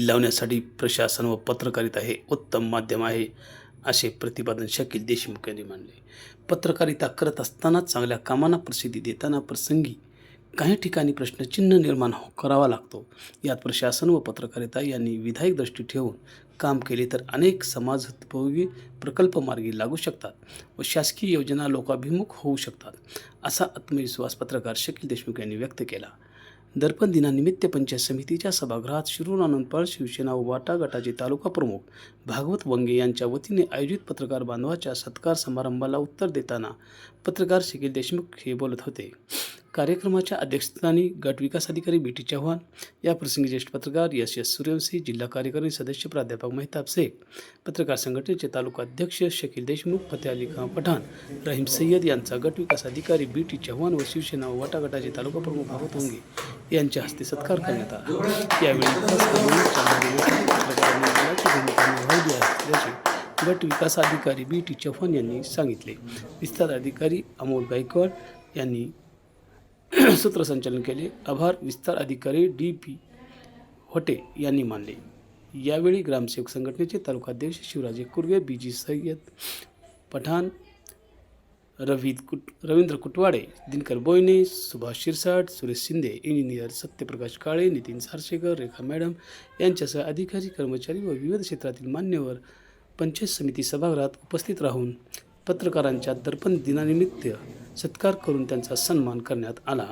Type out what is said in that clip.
लावण्यासाठी प्रशासन व पत्रकारिता हे उत्तम माध्यम आहे असे प्रतिपादन शकील देशमुख यांनी मानले. पत्रकारिता करत असताना चांगल्या कामांना प्रसिद्धी देताना प्रसंगी काही ठिकाणी प्रश्नचिन्ह निर्माण हो- करावा लागतो. यात प्रशासन व पत्रकारिता यांनी विधायक दृष्टी ठेवून काम केले तर अनेक समाजोपयोगी प्रकल्प मार्गी लागू शकतात व शासकीय योजना लोकाभिमुख होऊ शकतात असा आत्मविश्वास पत्रकार शकील देशमुख यांनी व्यक्त केला. दर्पण दिनानिमित्त पंचायत समितीच्या सभागृहात शिरूर आनंदपाळ शिवसेना व वाटा गटाचे तालुका प्रमुख भागवत वंगे यांच्या वतीने आयोजित पत्रकार बांधवाच्या सत्कार समारंभाला उत्तर देताना पत्रकार शकील देशमुख हे बोलत होते. कार्यक्रमाच्या अध्यक्षस्थानी गट विकास अधिकारी बी टी चव्हाण या प्रसंगी ज्येष्ठ पत्रकार यश एस सूर्यवंशी जिल्हा कार्यकारी सदस्य प्राध्यापक मेहताब शेख पत्रकार संघटनेचे तालुका अध्यक्ष शकील देशमुख फते अली खान पठाण रहीम सय्यद यांचा गट विकास अधिकारी बी टी चव्हाण व शिवसेना व वाटा गटाचे तालुका प्रमुख भागवत होंगे यांच्या हस्ते सत्कार करण्यात आला. यावेळी भूमिका गट विकास अधिकारी बी टी चव्हाण यांनी सांगितले. विस्तार अधिकारी अमोल गायकवाड यांनी सूत्रसंचालन केले. आभार विस्तार अधिकारी डी पी होटे यांनी मानले. यावेळी ग्रामसेवक संघटनेचे तालुकाध्यक्ष शिवराजे कुर्वे बी जी सय्यद पठाण रवी कुट रवींद्र कुटवाडे दिनकर बोयने सुभाष शिरसाट सुरेश शिंदे इंजिनियर सत्यप्रकाश काळे नितीन सारशेकर रेखा मॅडम यांच्यासह अधिकारी कर्मचारी व विविध क्षेत्रातील मान्यवर पंचायत समिती सभागृहात उपस्थित राहून पत्रकारांच्या दर्पण दिनानिमित्त सत्कार करून त्यांचा सन्मान करण्यात आला.